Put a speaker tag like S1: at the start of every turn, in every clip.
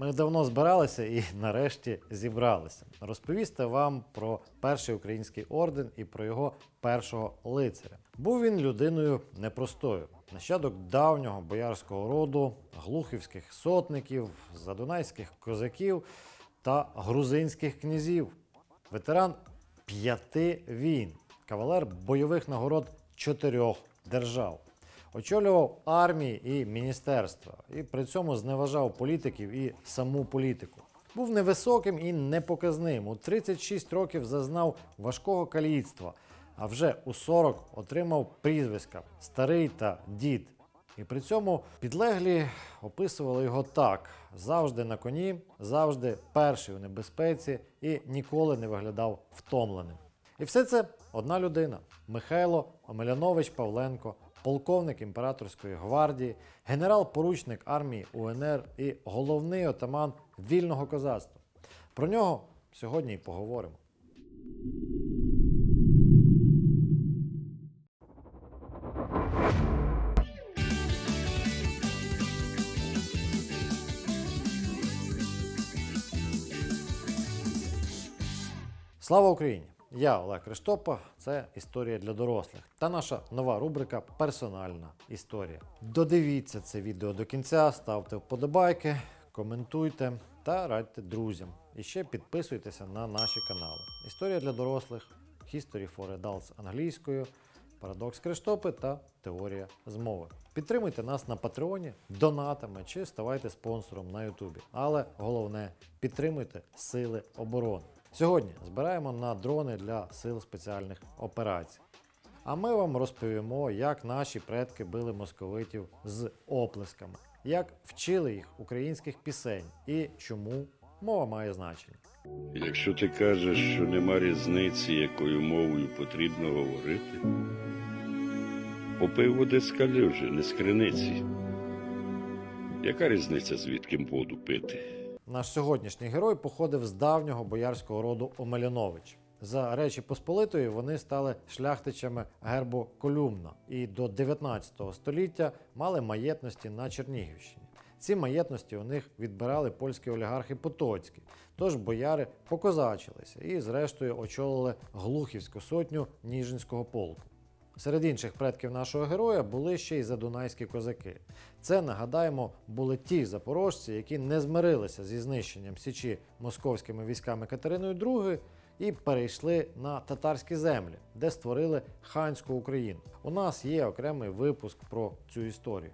S1: Ми давно збиралися і нарешті зібралися. Розповісти вам про перший український орден і про його першого лицаря. Був він людиною непростою. Нащадок давнього боярського роду, глухівських сотників, задунайських козаків та грузинських князів. Ветеран п'яти війн, кавалер бойових нагород чотирьох держав. Очолював армії і міністерства, і при цьому зневажав політиків і саму політику. Був невисоким і непоказним. У 36 років зазнав важкого каліцтва, а вже у 40 отримав прізвиська старий та дід. І при цьому підлеглі описували його так: завжди на коні, завжди перший у небезпеці і ніколи не виглядав втомленим. І все це одна людина Михайло Омелянович Павленко, полковник імператорської гвардії, генерал-поручник армії УНР і головний отаман вільного козацтва. Про нього сьогодні і поговоримо. Слава Україні! Я Олег Криштопа. Це історія для дорослих та наша нова рубрика Персональна історія. Додивіться це відео до кінця, ставте вподобайки, коментуйте та радьте друзям. І ще підписуйтеся на наші канали. Історія для дорослих, History for Adults англійською, Парадокс Криштопи та Теорія змови. Підтримуйте нас на Патреоні, донатами чи ставайте спонсором на Ютубі. Але головне підтримуйте Сили оборони. Сьогодні збираємо на дрони для сил спеціальних операцій. А ми вам розповімо, як наші предки били московитів з оплесками, як вчили їх українських пісень і чому мова має значення.
S2: Якщо ти кажеш, що нема різниці, якою мовою потрібно говорити, попив води з калюжі, не з криниці. Яка різниця, звідки воду пити?
S1: Наш сьогоднішній герой походив з давнього боярського роду Омелянович. За Речі Посполитої вони стали шляхтичами гербу Колюмна і до 19 століття мали маєтності на Чернігівщині. Ці маєтності у них відбирали польські олігархи Потоцькі, тож бояри покозачилися і, зрештою, очолили Глухівську сотню Ніжинського полку. Серед інших предків нашого героя були ще й задунайські козаки. Це, нагадаємо, були ті запорожці, які не змирилися зі знищенням Січі московськими військами Катериною II і перейшли на татарські землі, де створили ханську Україну. У нас є окремий випуск про цю історію.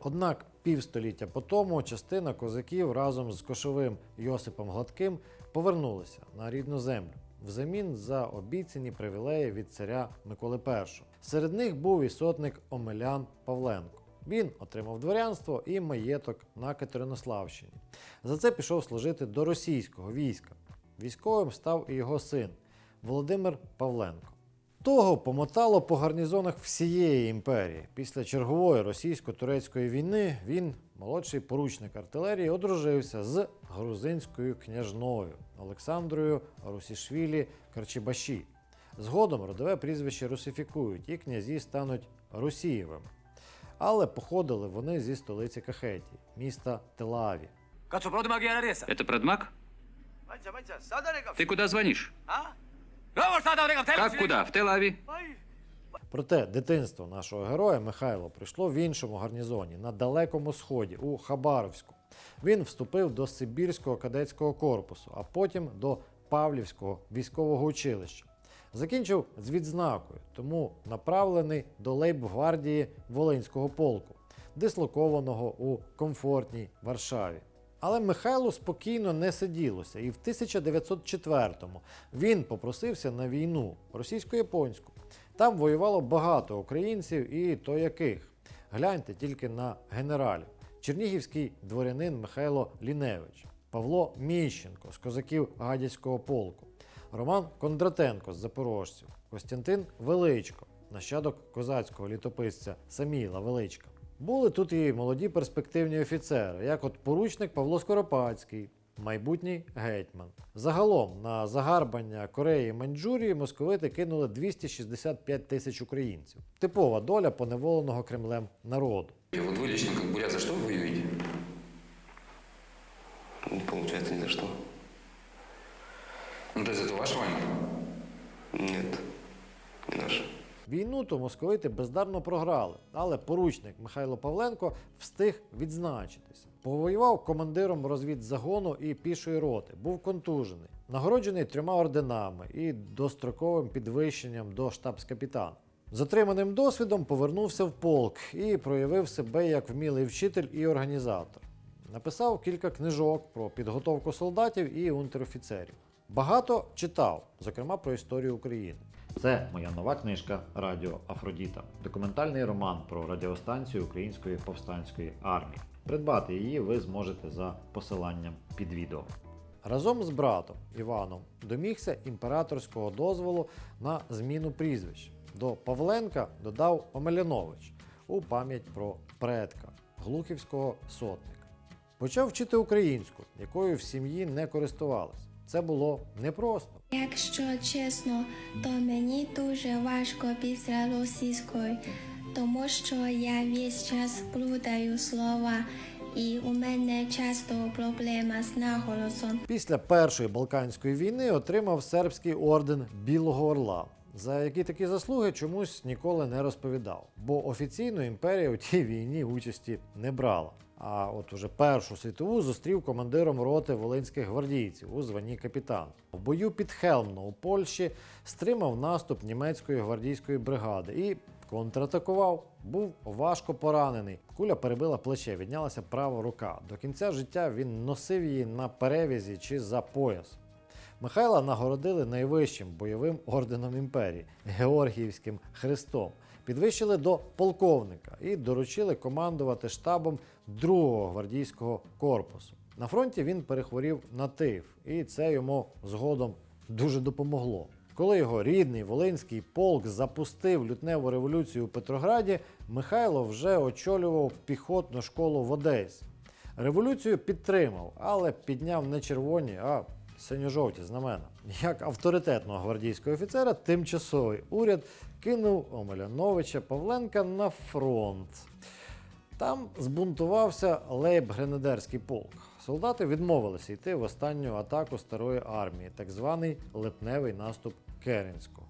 S1: Однак півстоліття по тому частина козаків разом з кошовим Йосипом Гладким повернулися на рідну землю взамін за обіцяні привілеї від царя Миколи І. Серед них був і сотник Омелян Павленко. Він отримав дворянство і маєток на Катеринославщині. За це пішов служити до російського війська. Військовим став і його син Володимир Павленко. Того помотало по гарнізонах всієї імперії. Після чергової російсько-турецької війни він, молодший поручник артилерії, одружився з грузинською княжною Олександрою Русішвілі Карчібаші. Згодом родове прізвище русифікують і князі стануть Русієвими. Але походили вони зі столиці Кахетії, міста Телаві.
S3: Кацу, правда магия Ареса?
S4: Это Продмаг?
S5: Мальца, мальца, Садариков!
S4: Ты куда звонишь?
S5: А?
S3: Говор, Садариков, ты
S4: Как куда? В Тель-Аві?
S1: Проте дитинство нашого героя Михайло прийшло в іншому гарнізоні на далекому сході у Хабаровську. Він вступив до Сибірського кадетського корпусу, а потім до Павлівського військового училища. Закінчив з відзнакою, тому направлений до лейб-гвардії Волинського полку, дислокованого у комфортній Варшаві. Але Михайлу спокійно не сиділося, і в 1904-му він попросився на війну російсько-японську. Там воювало багато українців і то яких. Гляньте тільки на генералів. Чернігівський дворянин Михайло Ліневич, Павло Міщенко з козаків Гадяцького полку, Роман Кондратенко з запорожців, Костянтин Величко, нащадок козацького літописця Саміла Величка. Були тут і молоді перспективні офіцери, як от поручник Павло Скоропадський, майбутній гетьман. Загалом на загарбання Кореї і Маньчжурії московити кинули 265 тисяч українців. Типова доля поневоленого Кремлем народу.
S6: И вот вы, Лещенко, бурят, за что вы воюете?
S4: Не получается ни за что.
S6: Ну, то есть это ваша война?
S4: Нет, не наша.
S1: Війну то московити бездарно програли, але поручник Михайло Павленко встиг відзначитися. Повоював командиром розвідзагону і пішої роти, був контужений, нагороджений трьома орденами і достроковим підвищенням до штабс-капітана. З отриманим досвідом повернувся в полк і проявив себе як вмілий вчитель і організатор. Написав кілька книжок про підготовку солдатів і унтерофіцерів. Багато читав, зокрема про історію України. Це моя нова книжка Радіо Афродіта, документальний роман про радіостанцію Української повстанської армії. Придбати її ви зможете за посиланням під відео. Разом з братом Іваном домігся імператорського дозволу на зміну прізвищ. До Павленка додав Омелянович у пам'ять про предка глухівського сотника. Почав вчити українську, якою в сім'ї не користувались. Це було непросто.
S7: Якщо чесно, то мені дуже важко після російської, тому що я весь час плутаю слова, і у мене часто проблема з наголосом.
S1: Після Першої Балканської війни отримав сербський орден Білого Орла, за які такі заслуги чомусь ніколи не розповідав, бо офіційно імперія у тій війні участі не брала. А от уже Першу світову зустрів командиром роти волинських гвардійців у званні капітан. В бою під Хелмно у Польщі стримав наступ німецької гвардійської бригади і контратакував. Був важко поранений. Куля перебила плече, віднялася права рука. До кінця життя він носив її на перевізі чи за пояс. Михайла нагородили найвищим бойовим орденом імперії Георгіївським хрестом. Підвищили до полковника і доручили командувати штабом 2-го гвардійського корпусу. На фронті він перехворів на тиф, і це йому згодом дуже допомогло. Коли його рідний Волинський полк запустив лютневу революцію у Петрограді, Михайло вже очолював піхотну школу в Одесі. Революцію підтримав, але підняв не червоні, а синьо-жовті знамена. Як авторитетного гвардійського офіцера, тимчасовий уряд кинув Омеляновича Павленка на фронт. Там збунтувався лейб-гренадерський полк. Солдати відмовилися йти в останню атаку старої армії, так званий липневий наступ Керенського.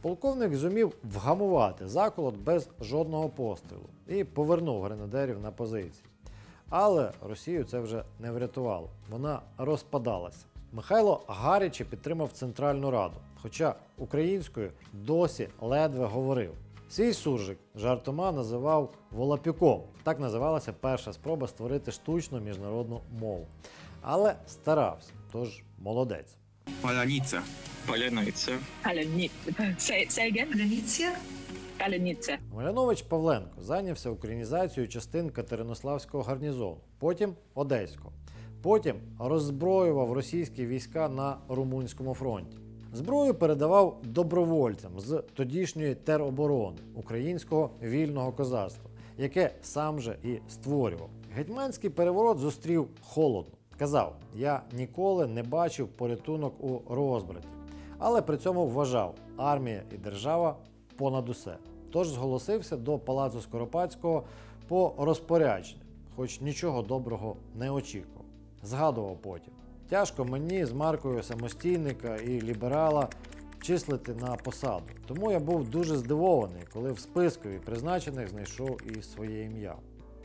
S1: Полковник зумів вгамувати заколот без жодного пострілу і повернув гренадерів на позиції. Але Росію це вже не врятувало. Вона розпадалася. Михайло гаряче підтримав Центральну Раду, хоча українською досі ледве говорив. Свій суржик жартома називав Волапюком. Так називалася перша спроба створити штучну міжнародну мову. Але старався, тож молодець.
S8: Паляниця.
S6: Паляниця.
S9: Паляні... Say, say? Паляниця? Паляниця.
S1: Павленко зайнявся українізацією частин Катеринославського гарнізону, потім Одеського. Потім роззброював російські війська на Румунському фронті. Зброю передавав добровольцям з тодішньої тероборони українського вільного козацтва, яке сам же і створював. Гетьманський переворот зустрів холодно. Казав: я ніколи не бачив порятунок у розбраті, але при цьому вважав армія і держава понад усе. Тож зголосився до палацу Скоропадського по розпорядженню, хоч нічого доброго не очікував. Згадував потім. Тяжко мені з маркою самостійника і ліберала числити на посаду. Тому я був дуже здивований, коли в спискові призначених знайшов і своє ім'я.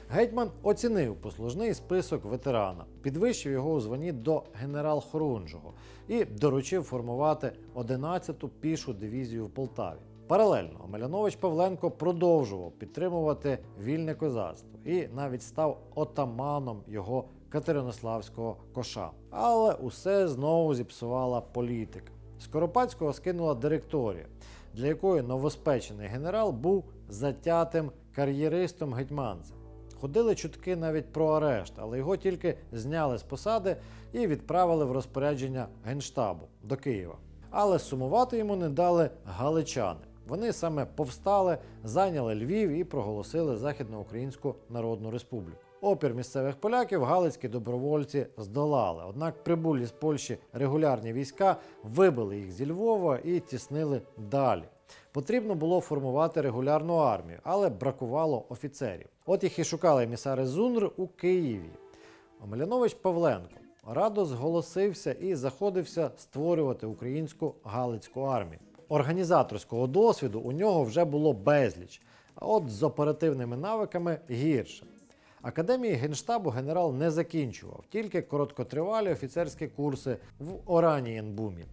S1: Гетьман оцінив послужний список ветерана, підвищив його у званні до генерал-хорунжого і доручив формувати 11-ту пішу дивізію в Полтаві. Паралельно Омелянович Павленко продовжував підтримувати вільне козацтво і навіть став отаманом його Катеринославського коша. Але усе знову зіпсувала політика. Скоропадського скинула директорія, для якої новоспечений генерал був затятим кар'єристом гетьманцем. Ходили чутки навіть про арешт, але його тільки зняли з посади і відправили в розпорядження генштабу до Києва. Але сумувати йому не дали галичани. Вони саме повстали, зайняли Львів і проголосили Західноукраїнську Народну Республіку. Опір місцевих поляків галицькі добровольці здолали. Однак прибулі з Польщі регулярні війська вибили їх зі Львова і тіснили далі. Потрібно було формувати регулярну армію, але бракувало офіцерів. От їх і шукали емісари ЗУНР у Києві. Омелянович Павленко радо зголосився і заходився створювати українську Галицьку армію. Організаторського досвіду у нього вже було безліч, а от з оперативними навиками гірше. Академії Генштабу генерал не закінчував, тільки короткотривалі офіцерські курси в Оранієнбумі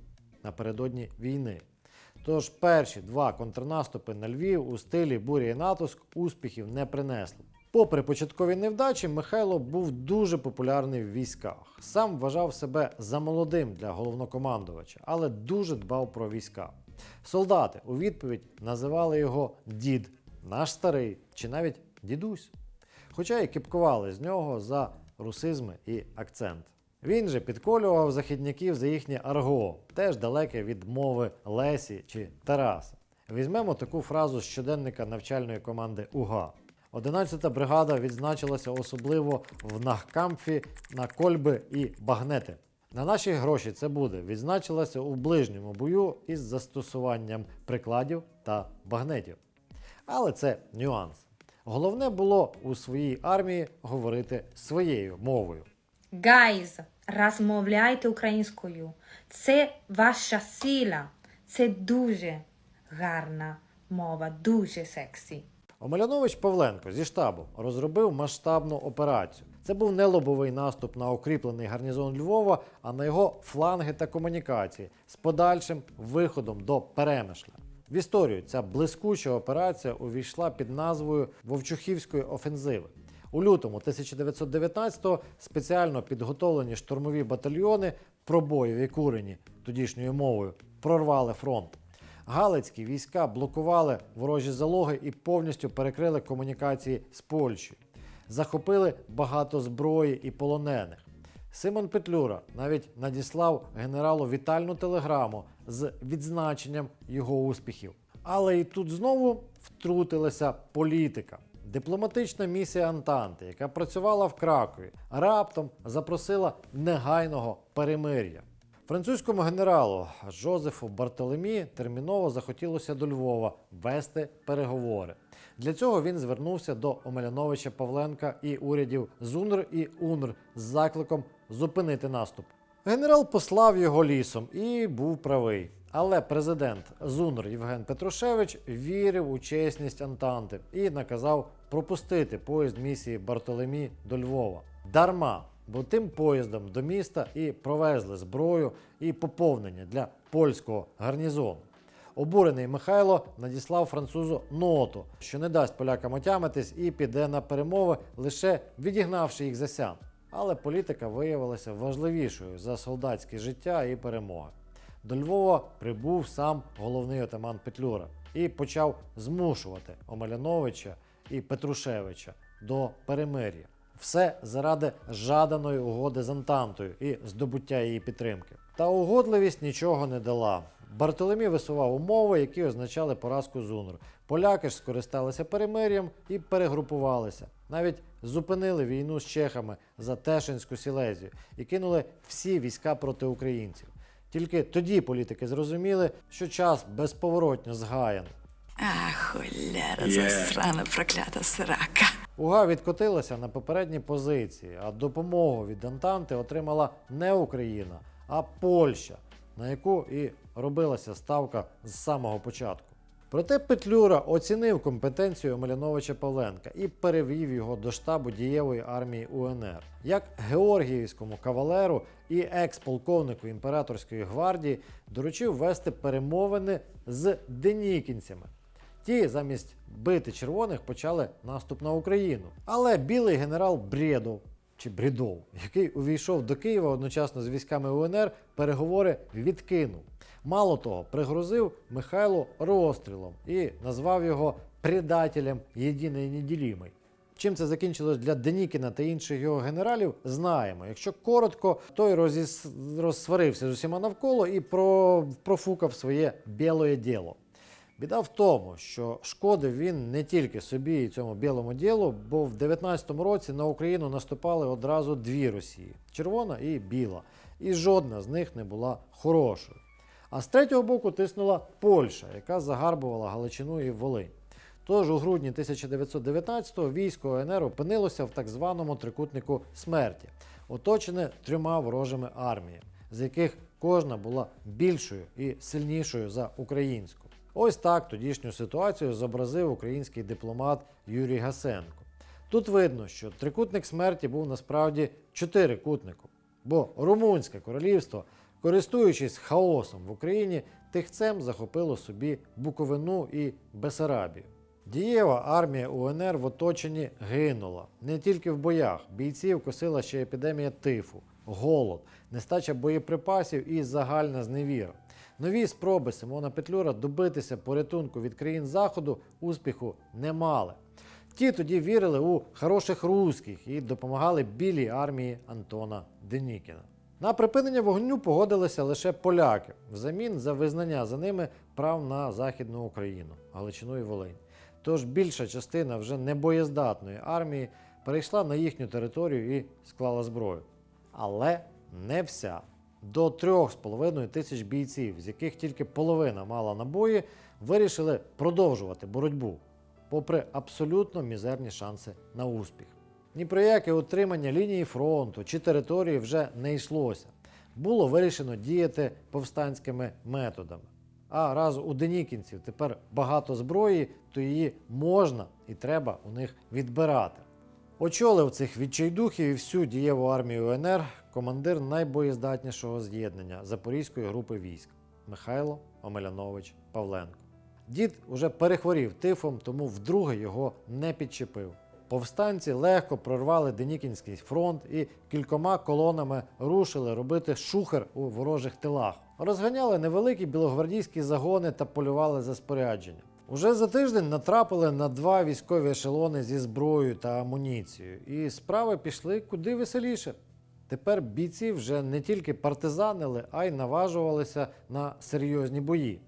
S1: напередодні війни. Тож перші два контрнаступи на Львів у стилі бурі і натиск успіхів не принесли. Попри початкові невдачі, Михайло був дуже популярний в військах. Сам вважав себе замолодим для головнокомандувача, але дуже дбав про війська. Солдати у відповідь називали його дід, наш старий чи навіть дідусь. Хоча й кипкували з нього за русизми і акцент. Він же підколював західняків за їхнє арго, теж далеке від мови Лесі чи Тараса. Візьмемо таку фразу з щоденника навчальної команди УГА. 11-та бригада відзначилася особливо в Нахкамфі на кольби і багнети. На наші гроші це буде відзначилася у ближньому бою із застосуванням прикладів та багнетів. Але це нюанс. Головне було у своїй армії говорити своєю мовою.
S6: Гайз, розмовляйте українською. Це ваша сила. Це дуже гарна мова, дуже сексі.
S1: Омелянович Павленко зі штабу розробив масштабну операцію. Це був не лобовий наступ на укріплений гарнізон Львова, а на його фланги та комунікації з подальшим виходом до Перемишля. В історію ця блискуча операція увійшла під назвою Вовчухівської офензиви. У лютому 1919-го спеціально підготовлені штурмові батальйони пробоєві курені тодішньою мовою прорвали фронт. Галицькі війська блокували ворожі залоги і повністю перекрили комунікації з Польщею. Захопили багато зброї і полонених. Симон Петлюра навіть надіслав генералу вітальну телеграму з відзначенням його успіхів. Але і тут знову втрутилася політика. Дипломатична місія Антанти, яка працювала в Кракові, раптом запросила негайного перемир'я. Французькому генералу Жозефу Бартолемі терміново захотілося до Львова вести переговори. Для цього він звернувся до Омеляновича Павленка і урядів ЗУНР і УНР з закликом зупинити наступ. Генерал послав його лісом і був правий. Але президент ЗУНР Євген Петрушевич вірив у чесність Антанти і наказав пропустити поїзд місії Бартолемі до Львова. Дарма, бо тим поїздом до міста і провезли зброю і поповнення для польського гарнізону. Обурений Михайло надіслав французу ноту, що не дасть полякам отямитись і піде на перемови, лише відігнавши їх за сян. Але політика виявилася важливішою за солдатське життя і перемоги. До Львова прибув сам головний отаман Петлюра і почав змушувати Омеляновича і Петрушевича до перемир'я. Все заради жаданої угоди з Антантою і здобуття її підтримки. Та угодливість нічого не дала. Бартоломі висував умови, які означали поразку ЗУНР. Поляки ж скористалися перемир'ям і перегрупувалися. Навіть зупинили війну з чехами за Тешинську Сілезію і кинули всі війська проти українців. Тільки тоді політики зрозуміли, що час безповоротньо згаяний.
S8: А, холера засрана проклята срака.
S1: Уга відкотилася на попередні позиції, а допомогу від Антанти отримала не Україна, а Польща, на яку і робилася ставка з самого початку. Проте Петлюра оцінив компетенцію Омеляновича Павленка і перевів його до штабу дієвої армії УНР. Як георгіївському кавалеру і екс-полковнику імператорської гвардії доручив вести перемовини з денікінцями. Ті замість бити червоних почали наступ на Україну. Але білий генерал Бредов чи Брідов, який увійшов до Києва одночасно з військами УНР, переговори відкинув. Мало того, пригрозив Михайлу розстрілом і назвав його предателем єдиної неділімої. Чим це закінчилось для Денікіна та інших його генералів, знаємо. Якщо коротко, той розіс... розсварився з усіма навколо і про... профукав своє білоє діло. Біда в тому, що шкодив він не тільки собі і цьому білому ділу, бо в 19-му році на Україну наступали одразу дві Росії червона і біла. І жодна з них не була хорошою. А з третього боку тиснула Польща, яка загарбувала Галичину і Волинь. Тож у грудні 1919-го військо ОНР опинилося в так званому трикутнику смерті. оточене трьома ворожими арміями, з яких кожна була більшою і сильнішою за українську. Ось так тодішню ситуацію зобразив український дипломат Юрій Гасенко. Тут видно, що трикутник смерті був насправді чотирикутником, бо Румунське королівство, користуючись хаосом в Україні, тихцем захопило собі Буковину і Бесарабію. Дієва армія УНР в оточенні гинула не тільки в боях. Бійців косила ще епідемія тифу, голод, нестача боєприпасів і загальна зневіра. Нові спроби Симона Петлюра добитися порятунку від країн Заходу успіху не мали. Ті тоді вірили у хороших русських і допомагали білій армії Антона Денікіна. На припинення вогню погодилися лише поляки взамін за визнання за ними прав на Західну Україну, Галичину і Волинь. Тож більша частина вже небоєздатної армії перейшла на їхню територію і склала зброю. Але не вся. До 3,5 тисяч бійців, з яких тільки половина мала набої, вирішили продовжувати боротьбу, попри абсолютно мізерні шанси на успіх. Ні про яке утримання лінії фронту чи території вже не йшлося. Було вирішено діяти повстанськими методами. А раз у денікінців тепер багато зброї, то її можна і треба у них відбирати. Очолив цих відчайдухів і всю дієву армію УНР командир найбоєздатнішого з'єднання Запорізької групи військ Михайло Омелянович Павленко. Дід уже перехворів тифом, тому вдруге його не підчепив. Повстанці легко прорвали Денікінський фронт і кількома колонами рушили робити шухер у ворожих тилах. Розганяли невеликі білогвардійські загони та полювали за спорядженням. Уже за тиждень натрапили на два військові ешелони зі зброєю та амуніцією, і справи пішли куди веселіше. Тепер бійці вже не тільки партизанили, а й наважувалися на серйозні бої.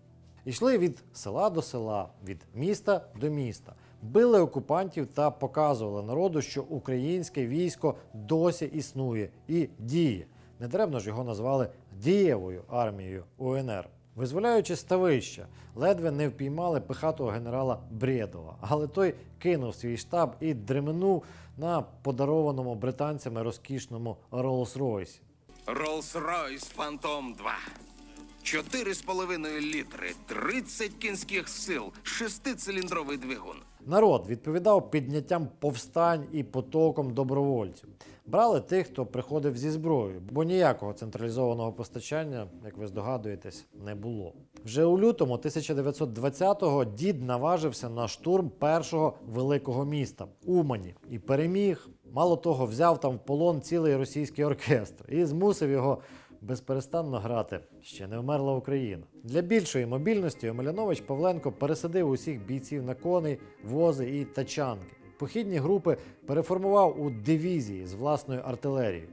S1: Йшли від села до села, від міста до міста, били окупантів та показували народу, що українське військо досі існує і діє. Недребно ж його назвали дієвою армією УНР. Визволяючи ставища, ледве не впіймали пихатого генерала Бредова, але той кинув свій штаб і дременув на подарованому британцями розкішному Роллс-Ройсі.
S10: Rolls-Royce Phantom 2. 4,5 літри, 30 кінських сил, шестициліндровий двигун.
S1: Народ відповідав підняттям повстань і потоком добровольців. Брали тих, хто приходив зі зброєю, бо ніякого централізованого постачання, як ви здогадуєтесь, не було. Вже у лютому 1920-го дід наважився на штурм першого великого міста Умані і переміг. Мало того, взяв там в полон цілий російський оркестр і змусив його безперестанно грати. Ще не вмерла Україна. Для більшої мобільності Омелянович Павленко пересадив усіх бійців на коней, вози і тачанки. Похідні групи переформував у дивізії з власною артилерією.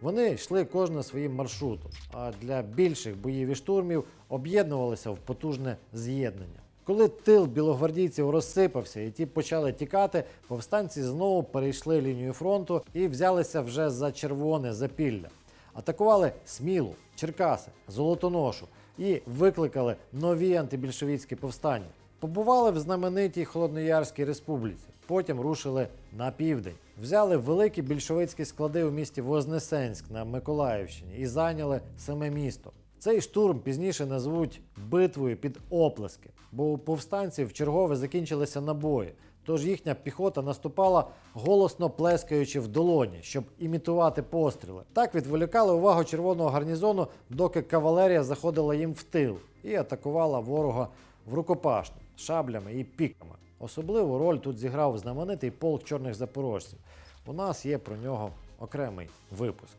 S1: Вони йшли кожна своїм маршрутом, а для більших боїв і штурмів об'єднувалися в потужне з'єднання. Коли тил білогвардійців розсипався і ті почали тікати, повстанці знову перейшли лінію фронту і взялися вже за червоне запілля. Атакували Смілу, Черкаси, Золотоношу і викликали нові антибільшовіцькі повстання. Побували в знаменитій Холодноярській республіці, потім рушили на південь. Взяли великі більшовицькі склади у місті Вознесенськ на Миколаївщині і зайняли саме місто. Цей штурм пізніше назвуть битвою під оплески, бо у повстанців чергове закінчилися набої. Тож їхня піхота наступала голосно плескаючи в долоні, щоб імітувати постріли. Так відволікали увагу червоного гарнізону, доки кавалерія заходила їм в тил і атакувала ворога в рукопашну шаблями і піками. Особливу роль тут зіграв знаменитий полк чорних запорожців. У нас є про нього окремий випуск.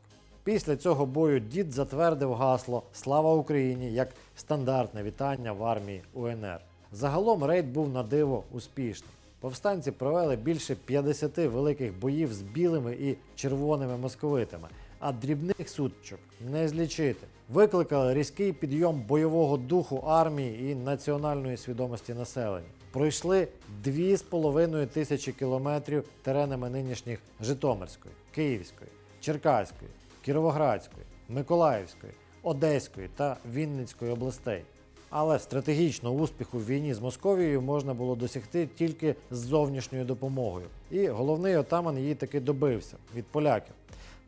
S1: Після цього бою дід затвердив гасло Слава Україні як стандартне вітання в армії УНР. Загалом рейд був на диво успішним. Повстанці провели більше 50 великих боїв з білими і червоними московитами, а дрібних сутичок не злічити. Викликали різкий підйом бойового духу армії і національної свідомості населення. Пройшли 2,5 тисячі кілометрів теренами нинішніх Житомирської, Київської, Черкаської, Кіровоградської, Миколаївської, Одеської та Вінницької областей. Але стратегічного успіху в війні з Московією можна було досягти тільки з зовнішньою допомогою. І головний отаман її таки добився від поляків.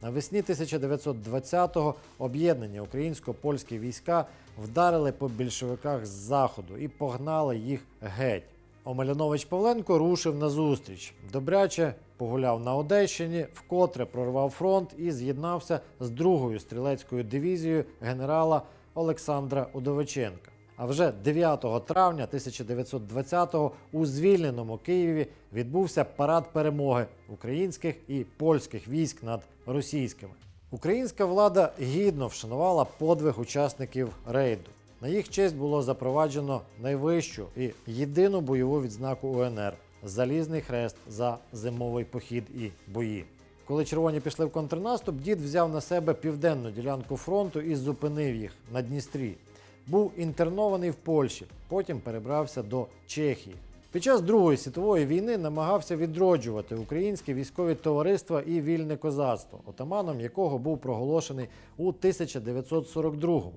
S1: Навесні 1920-го об'єднані українсько-польські війська вдарили по більшовиках з заходу і погнали їх геть. Омелянович Павленко рушив на зустріч. Добряче погуляв на Одещині, вкотре прорвав фронт і з'єднався з другою стрілецькою дивізією генерала Олександра Удовиченка. А вже 9 травня 1920-го у звільненому Києві відбувся парад перемоги українських і польських військ над російськими. Українська влада гідно вшанувала подвиг учасників рейду. На їх честь було запроваджено найвищу і єдину бойову відзнаку УНР Залізний хрест за зимовий похід і бої. Коли червоні пішли в контрнаступ, дід взяв на себе південну ділянку фронту і зупинив їх на Дністрі. Був інтернований в Польщі, потім перебрався до Чехії. Під час Другої світової війни намагався відроджувати українські військові товариства і вільне козацтво, отаманом якого був проголошений у 1942-му.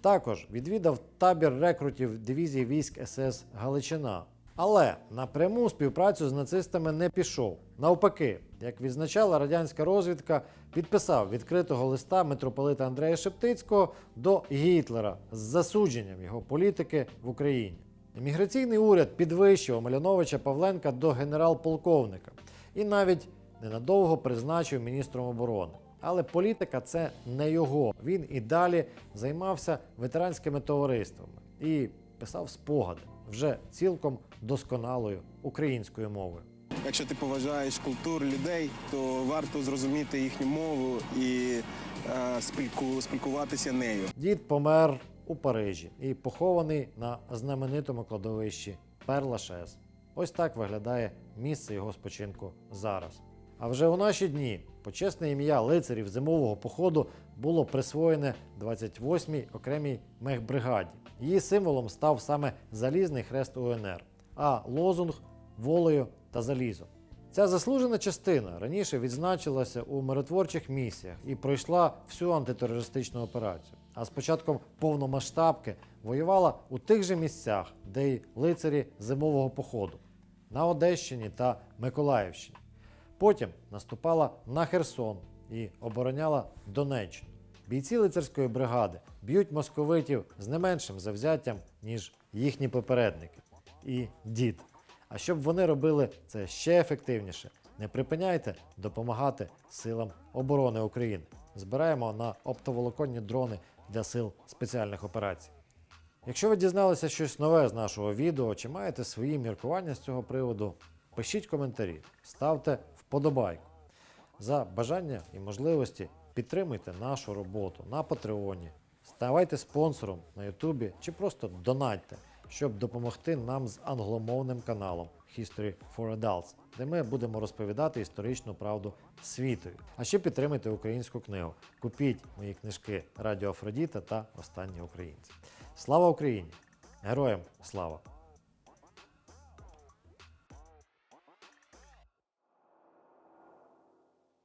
S1: Також відвідав табір рекрутів дивізії військ СС Галичина. Але напряму співпрацю з нацистами не пішов. Навпаки, як відзначала радянська розвідка, підписав відкритого листа митрополита Андрея Шептицького до Гітлера з засудженням його політики в Україні. Імміграційний уряд підвищив Омеляновича Павленка до генерал-полковника і навіть ненадовго призначив міністром оборони. Але політика це не його. Він і далі займався ветеранськими товариствами і писав спогади вже цілком досконалою українською мовою.
S11: Якщо ти поважаєш культуру людей, то варто зрозуміти їхню мову і е, спілку, спілкуватися нею.
S1: Дід помер у Парижі і похований на знаменитому кладовищі Перлашес. Ось так виглядає місце його спочинку зараз. А вже у наші дні почесне ім'я лицарів зимового походу було присвоєне 28-й окремій мехбригаді. Її символом став саме залізний хрест УНР, а лозунг волею та залізом. Ця заслужена частина раніше відзначилася у миротворчих місіях і пройшла всю антитерористичну операцію. А з початком повномасштабки воювала у тих же місцях, де й лицарі зимового походу на Одещині та Миколаївщині. Потім наступала на Херсон і обороняла Донеччину. Бійці лицарської бригади б'ють московитів з не меншим завзяттям, ніж їхні попередники. І дід. А щоб вони робили це ще ефективніше, не припиняйте допомагати силам оборони України. Збираємо на оптоволоконні дрони для сил спеціальних операцій. Якщо ви дізналися щось нове з нашого відео чи маєте свої міркування з цього приводу, пишіть коментарі, ставте вподобайку. За бажання і можливості підтримуйте нашу роботу на Патреоні, ставайте спонсором на Ютубі чи просто донатьте, щоб допомогти нам з англомовним каналом History for Adults, де ми будемо розповідати історичну правду світові. А ще підтримуйте українську книгу. Купіть мої книжки Радіо Афродіта та Останні українці. Слава Україні! Героям слава!